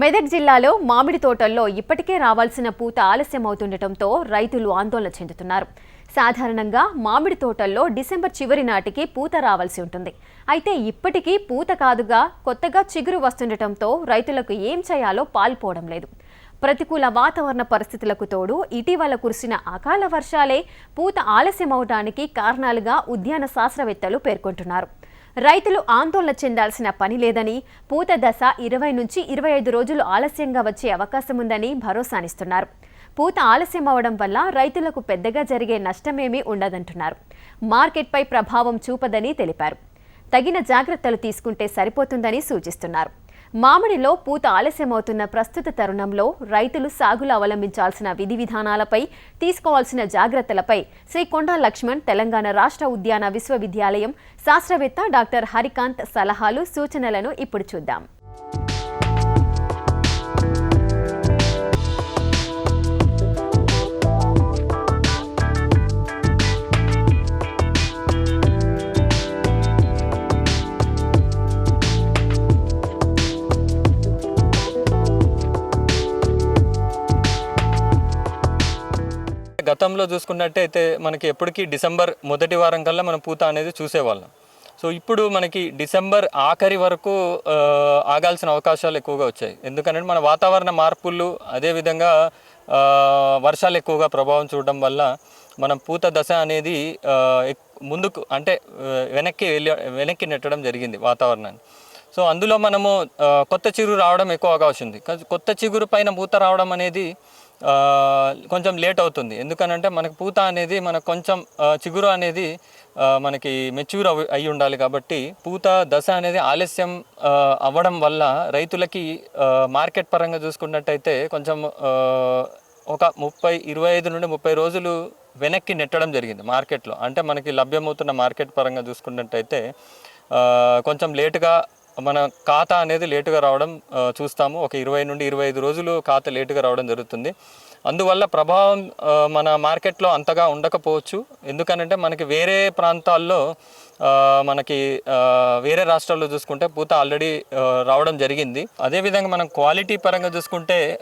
మెదక్ జిల్లాలో మామిడి తోటల్లో ఇప్పటికే రావాల్సిన పూత ఆలస్యం అవుతుండటంతో రైతులు ఆందోళన చెందుతున్నారు. సాధారణంగా మామిడి తోటల్లో డిసెంబర్ చివరి నాటికి పూత రావాల్సి ఉంటుంది. అయితే ఇప్పటికీ పూత కాదుగా కొత్తగా చిగురు వస్తుండటంతో రైతులకు ఏం చేయాలో పాల్పోవడం లేదు. ప్రతికూల వాతావరణ పరిస్థితులకు తోడు ఇటీవల కురిసిన అకాల వర్షాలే పూత ఆలస్యమవడానికి కారణాలుగా ఉద్యాన శాస్త్రవేత్తలు పేర్కొంటున్నారు. రైతులు ఆందోళన చెందాల్సిన పని లేదని పూత దశ ఇరవై నుంచి ఇరవై ఐదు రోజులు ఆలస్యంగా వచ్చే అవకాశం ఉందని భరోసానిస్తున్నారు. పూత ఆలస్యం అవడం వల్ల రైతులకు పెద్దగా జరిగే నష్టమేమీ ఉండదంటున్నారు. మార్కెట్పై ప్రభావం చూపదని తెలిపారు. తగిన జాగ్రత్తలు తీసుకుంటే సరిపోతుందని సూచిస్తున్నారు. మామిడిలో పూత ఆలస్యమవుతున్న ప్రస్తుత తరుణంలో రైతులు సాగులు అవలంబించాల్సిన విధి విధానాలపై తీసుకోవాల్సిన జాగ్రత్తలపై శ్రీ కొండా లక్ష్మణ్ తెలంగాణ రాష్ట్ర ఉద్యాన విశ్వవిద్యాలయం శాస్త్రవేత్త డాక్టర్ హరికాంత్ సలహాలు సూచనలను ఇప్పుడు చూద్దాం. గతంలో చూసుకున్నట్టయితే మనకి ఎప్పటికీ డిసెంబర్ మొదటి వారం కల్లా మనం పూత అనేది చూసేవాళ్ళం. సో ఇప్పుడు మనకి డిసెంబర్ ఆఖరి వరకు ఆగాల్సిన అవకాశాలు ఎక్కువగా వచ్చాయి. ఎందుకంటే మన వాతావరణ మార్పులు అదేవిధంగా వర్షాలు ఎక్కువగా ప్రభావం చూడడం వల్ల మనం పూత దశ అనేది ముందుకు అంటే వెనక్కి వెళ్ళి వెనక్కి నెట్టడం జరిగింది వాతావరణాన్ని. సో అందులో మనము కొత్త చిగురు రావడం ఎక్కువ అవకాశం ఉంది. కానీ కొత్త చిగురు పైన పూత రావడం అనేది కొంచెం లేట్ అవుతుంది. ఎందుకనంటే మనకు పూత అనేది మనకు కొంచెం చిగురు అనేది మనకి మెచ్యూర్ అవి అయి ఉండాలి కాబట్టి పూత దశ అనేది ఆలస్యం అవ్వడం వల్ల రైతులకి మార్కెట్ పరంగా చూసుకున్నట్టయితే కొంచెం ఒక ముప్పై ఇరవై ఐదు నుండి ముప్పై రోజులు వెనక్కి నెట్టడం జరిగింది మార్కెట్లో. అంటే మనకి లభ్యమవుతున్న మార్కెట్ పరంగా చూసుకున్నట్టయితే కొంచెం లేటుగా మన ఖాతా అనేది లేటుగా రావడం చూస్తాము. ఒక ఇరవై నుండి ఇరవై ఐదు రోజులు ఖాతా లేటుగా రావడం జరుగుతుంది. అందువల్ల ప్రభావం మన మార్కెట్లో అంతగా ఉండకపోవచ్చు. ఎందుకనంటే మనకి వేరే ప్రాంతాల్లో మనకి వేరే రాష్ట్రాల్లో చూసుకుంటే పూత ఆల్రెడీ రావడం జరిగింది. అదేవిధంగా మనం క్వాలిటీ పరంగా చూసుకుంటే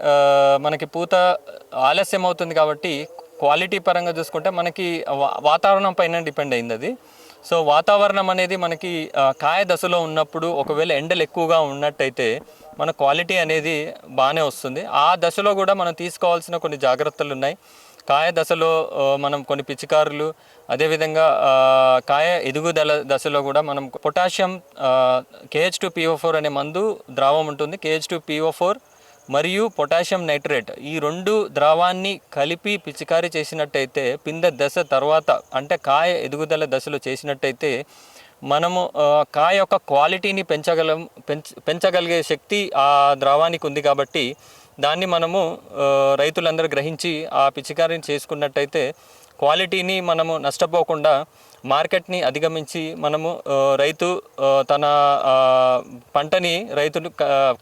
మనకి పూత ఆలస్యం అవుతుంది కాబట్టి క్వాలిటీ పరంగా చూసుకుంటే మనకి వా- వాతావరణం పైన డిపెండ్ అయింది అది. సో వాతావరణం అనేది మనకి కాయ దశలో ఉన్నప్పుడు ఒకవేళ ఎండలు ఎక్కువగా ఉన్నట్టయితే మన క్వాలిటీ అనేది బాగానే వస్తుంది. ఆ దశలో కూడా మనం తీసుకోవాల్సిన కొన్ని జాగ్రత్తలు ఉన్నాయి. కాయ దశలో మనం కొన్ని పిచికారులు అదేవిధంగా కాయ ఎదుగుదల దశలో కూడా మనం potassium KH two PO four అనే మందు ద్రావం ఉంటుంది. కేహెచ్ టు పిఓ ఫోర్ మరియు పొటాషియం నైట్రేట్ ఈ రెండు ద్రావాన్ని కలిపి పిచికారీ చేసినట్టయితే పిందె దశ తర్వాత అంటే కాయ ఎదుగుదల దశలో చేసినట్టయితే మనము కాయ యొక్క క్వాలిటీని పెంచగలం పెంచ పెంచగలిగే శక్తి ఆ ద్రావానికి ఉంది కాబట్టి దాన్ని మనము రైతులందరూ గ్రహించి ఆ పిచికారీని చేసుకున్నట్టయితే క్వాలిటీని మనము నష్టపోకుండా మార్కెట్ని అధిగమించి మనము రైతు తన పంటని రైతులు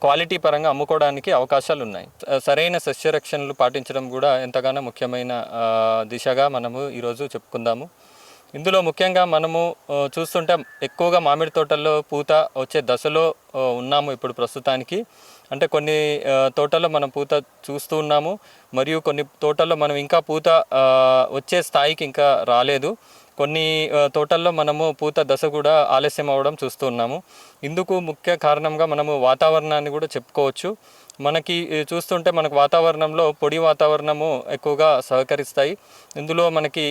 క్వాలిటీ పరంగా అమ్ముకోవడానికి అవకాశాలు ఉన్నాయి సరైన సస్యరక్షణలు పాటించడం కూడా ఎంతగానో ముఖ్యమైన దిశగా మనము ఈరోజు చెప్పుకుందాము. ఇందులో ముఖ్యంగా మనము చూస్తుంటే ఎక్కువగా మామిడి తోటల్లో పూత వచ్చే దశలో ఉన్నాము ఇప్పుడు ప్రస్తుతానికి. అంటే కొన్ని తోటల్లో మనం పూత చూస్తూ ఉన్నాము. మరియు కొన్ని తోటల్లో మనం ఇంకా పూత వచ్చే స్థాయికి ఇంకా రాలేదు. కొన్ని తోటల్లో మనము పూత దశ కూడా ఆలస్యం అవడం చూస్తూ ఉన్నాము. ఇందుకు ముఖ్య కారణంగా మనము వాతావరణాన్ని కూడా చెప్పుకోవచ్చు. మనకి చూస్తుంటే మనకు వాతావరణంలో పొడి వాతావరణము ఎక్కువగా సహకరిస్తాయి. ఇందులో మనకి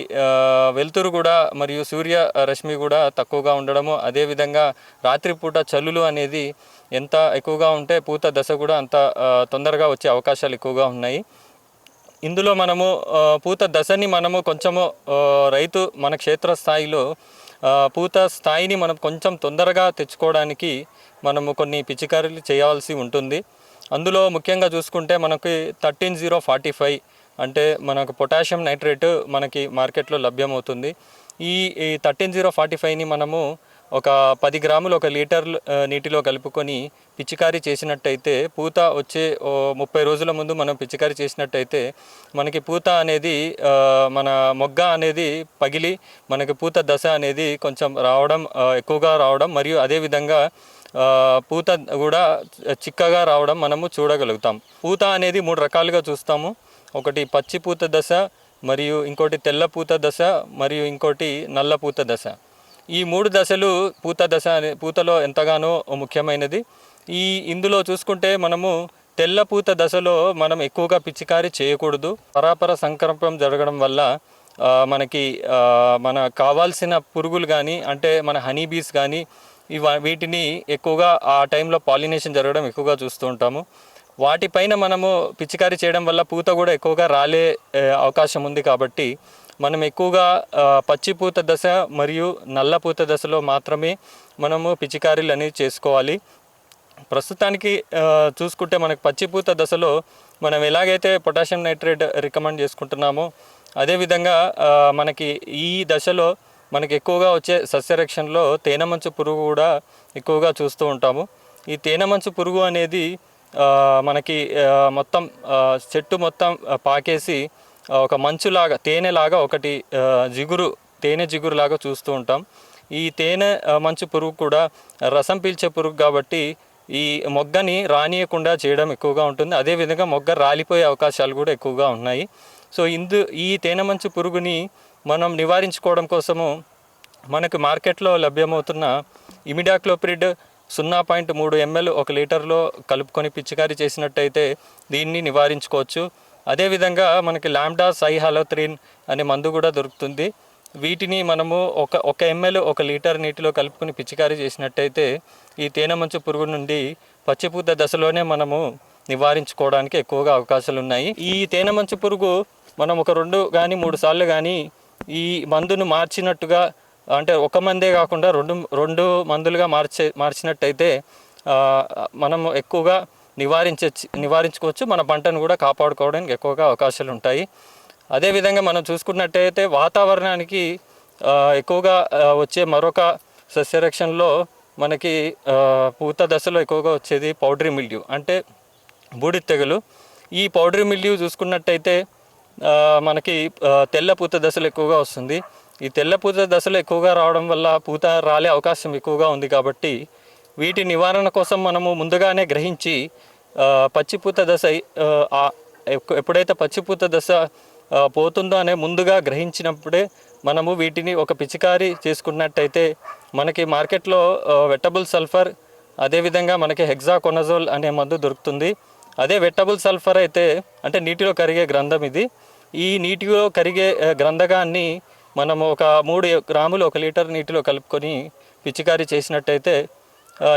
వెలుతురు కూడా మరియు సూర్య రశ్మి కూడా తక్కువగా ఉండడము అదేవిధంగా రాత్రిపూట చల్లులు అనేది ఎంత ఎక్కువగా ఉంటే పూత దశ కూడా అంత తొందరగా వచ్చే అవకాశాలు ఎక్కువగా ఉన్నాయి. ఇందులో మనము పూత దశని మనము కొంచెము రైతు మన క్షేత్ర స్థాయిలో పూత స్థాయిని మనం కొంచెం తొందరగా తెచ్చుకోవడానికి మనము కొన్ని పిచికారీలు చేయాల్సి ఉంటుంది. అందులో ముఖ్యంగా చూసుకుంటే మనకి థర్టీన్ జీరో ఫార్టీ ఫైవ్ అంటే మనకు పొటాషియం నైట్రేట్ మనకి మార్కెట్లో లభ్యమవుతుంది. ఈ ఈ థర్టీన్ జీరో ఫార్టీ ఫైవ్ని మనము ఒక పది గ్రాములు ఒక లీటర్ నీటిలో కలుపుకొని పిచికారీ చేసినట్టయితే పూత వచ్చే ఓ ముప్పై రోజుల ముందు మనం పిచికారీ చేసినట్టయితే మనకి పూత అనేది మన మొగ్గ అనేది పగిలి మనకి పూత దశ అనేది కొంచెం రావడం ఎక్కువగా రావడం మరియు అదేవిధంగా పూత కూడా చిక్కగా రావడం మనము చూడగలుగుతాం. పూత అనేది మూడు రకాలుగా చూస్తాము. ఒకటి పచ్చి పూత దశ మరియు ఇంకోటి తెల్ల పూత దశ మరియు ఇంకోటి నల్ల పూత దశ. ఈ మూడు దశలు పూత దశ పూతలో ఎంతగానో ముఖ్యమైనది. ఈ ఇందులో చూసుకుంటే మనము తెల్ల పూత దశలో మనం ఎక్కువగా పిచికారీ చేయకూడదు. పరాపర సంక్రమం జరగడం వల్ల మనకి మన కావాల్సిన పురుగులు కానీ అంటే మన హనీ బీస్ కానీ ఇవ వీటిని ఎక్కువగా ఆ టైంలో పాలినేషన్ జరగడం ఎక్కువగా చూస్తూ ఉంటాము. వాటిపైన మనము పిచికారీ చేయడం వల్ల పూత కూడా ఎక్కువగా రాలే అవకాశం ఉంది కాబట్టి మనం ఎక్కువగా పచ్చిపూత పచ్చి పూత దశ మరియు నల్ల పూత దశలో మాత్రమే మనము పిచికారీలు అనేవి చేసుకోవాలి. ప్రస్తుతానికి చూసుకుంటే మనకు పచ్చిపూత దశలో మనం ఎలాగైతే పొటాషియం నైట్రేట్ రికమెండ్ చేసుకుంటున్నామో అదేవిధంగా మనకి ఈ దశలో మనకి ఎక్కువగా వచ్చే సస్యరక్షణలో తేనె మంచు పురుగు కూడా ఎక్కువగా చూస్తూ ఉంటాము. ఈ తేనె మంచు పురుగు అనేది మనకి మొత్తం చెట్టు మొత్తం పాకేసి ఒక మంచులాగా తేనెలాగా ఒకటి జిగురు తేనె జిగురులాగా చూస్తూ ఉంటాం. ఈ తేనె మంచు పురుగు కూడా రసం పీల్చే పురుగు కాబట్టి ఈ మొగ్గని రానియకుండా చేయడం ఎక్కువగా ఉంటుంది. అదేవిధంగా మొగ్గ రాలిపోయే అవకాశాలు కూడా ఎక్కువగా ఉన్నాయి. సో ఇందు ఈ తేనె మంచు పురుగుని మనం నివారించుకోవడం కోసము మనకు మార్కెట్లో లభ్యమవుతున్న ఇమిడాక్లోప్రిడ్ సున్నా పాయింట్ మూడు ఎంఎల్ ఒక లీటర్లో కలుపుకొని పిచికారీ చేసినట్టయితే దీన్ని నివారించుకోవచ్చు. అదేవిధంగా మనకి లాంబ్డా సైహాలోత్రిన్ అనే మందు కూడా దొరుకుతుంది. వీటిని మనము ఒక ఒక ఎంఎల్ ఒక లీటర్ నీటిలో కలుపుకొని పిచికారీ చేసినట్టయితే ఈ తేనె మంచు పురుగు నుండి పచ్చిపూత దశలోనే మనము నివారించుకోవడానికి ఎక్కువగా అవకాశాలు ఉన్నాయి ఈ తేనె మంచు పురుగు మనం ఒక రెండు కానీ మూడు సార్లు కానీ ఈ మందును మార్చినట్టుగా అంటే ఒక మందే కాకుండా రెండు రెండు మందులుగా మార్చే మార్చినట్టయితే మనం ఎక్కువగా నివారించే నివారించుకోవచ్చు. మన పంటను కూడా కాపాడుకోవడానికి ఎక్కువగా అవకాశాలు ఉంటాయి. అదేవిధంగా మనం చూసుకున్నట్టయితే వాతావరణానికి ఎక్కువగా వచ్చే మరొక సస్యరక్షణలో మనకి పూత దశలో ఎక్కువగా వచ్చేది పౌడరీ మిల్యూ అంటే బూడిద తెగులు ఈ పౌడరీ మిల్యూ చూసుకున్నట్టయితే మనకి తెల్ల పూత దశలు ఎక్కువగా వస్తుంది. ఈ తెల్ల పూత దశలు ఎక్కువగా రావడం వల్ల పూత రాలే అవకాశం ఎక్కువగా ఉంది కాబట్టి వీటి నివారణ కోసం మనము ముందుగానే గ్రహించి పచ్చిపూత దశ ఎప్పుడైతే పచ్చిపూత దశ పోతుందో అనే ముందుగా గ్రహించినప్పుడే మనము వీటిని ఒక పిచికారీ చేసుకున్నట్టయితే మనకి మార్కెట్లో వెట్టబుల్ సల్ఫర్ అదేవిధంగా మనకి హెగ్జాకొనజోల్ అనే మందు దొరుకుతుంది. అదే వెట్టబుల్ సల్ఫర్ అయితే అంటే నీటిలో కరిగే గ్రంథం ఇది. ఈ నీటిలో కరిగే గ్రంథకాన్ని మనము ఒక మూడు గ్రాములు ఒక లీటర్ నీటిలో కలుపుకొని పిచికారీ చేసినట్టయితే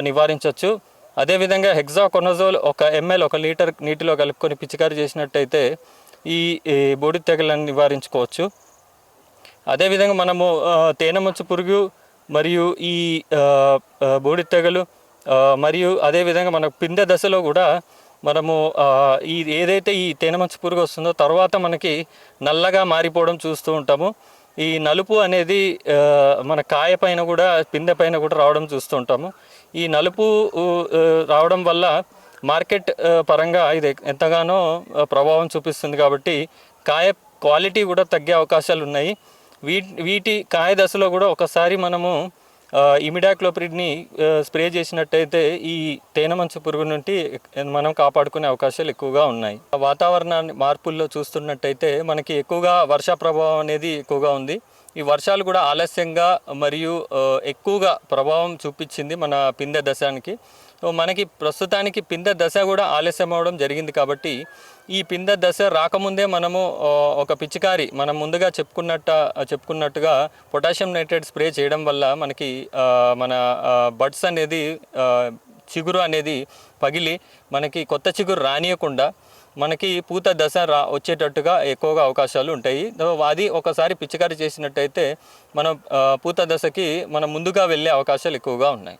నివారించవచ్చు అదేవిధంగా హెగ్జాకొనజోల్ ఒక ఎంఎల్ ఒక లీటర్ నీటిలో కలుపుకొని పిచికారీ చేసినట్టయితే ఈ ఈ బూడిద నివారించుకోవచ్చు. అదేవిధంగా మనము ఆ, పురుగు మరియు ఈ ఆ, బూడిద తెగలు మరియు అదేవిధంగా మన పిందె దశలో కూడా మనము ఈ ఏదైతే ఈ తేనెమంచు పురుగు వస్తుందో తర్వాత మనకి నల్లగా మారిపోవడం చూస్తూ ఉంటాము. ఈ నలుపు అనేది మన కాయ పైన కూడా పిందె పైన కూడా రావడం చూస్తూ ఉంటాము. ఈ నలుపు రావడం వల్ల మార్కెట్ పరంగా ఇది ఎంతగానో ప్రభావం చూపిస్తుంది కాబట్టి కాయ క్వాలిటీ కూడా తగ్గే అవకాశాలు ఉన్నాయి. వీటి వీటి కాయ దశలో కూడా ఒకసారి మనము ఇమిడాక్లోప్రిడ్ని స్ప్రే చేసినట్టయితే ఈ తేనమంచు పురుగు నుండి మనం కాపాడుకునే అవకాశాలు ఎక్కువగా ఉన్నాయి. వాతావరణాన్ని మార్పుల్లో చూస్తున్నట్టయితే మనకి ఎక్కువగా వర్ష ప్రభావం అనేది ఎక్కువగా ఉంది. ఈ వర్షాలు కూడా ఆలస్యంగా మరియు ఎక్కువగా ప్రభావం చూపించింది మన పిందె దశానికి. సో మనకి ప్రస్తుతానికి పిందె దశ కూడా ఆలస్యం అవడం జరిగింది కాబట్టి ఈ పిందె దశ రాకముందే మనము ఒక పిచికారి మనం ముందుగా చెప్పుకున్నట్ట చెప్పుకున్నట్టుగా పొటాషియం నైట్రేట్ స్ప్రే చేయడం వల్ల మనకి మన బడ్స్ అనేది చిగురు అనేది పగిలి మనకి కొత్త చిగురు రానియకుండా మనకి పూత దశ రా వచ్చేటట్టుగా ఎక్కువగా అవకాశాలు ఉంటాయి. అది ఒకసారి పిచికారి చేసినట్టయితే మనం పూత దశకి మనం ముందుగా వెళ్ళే అవకాశాలు ఎక్కువగా ఉన్నాయి.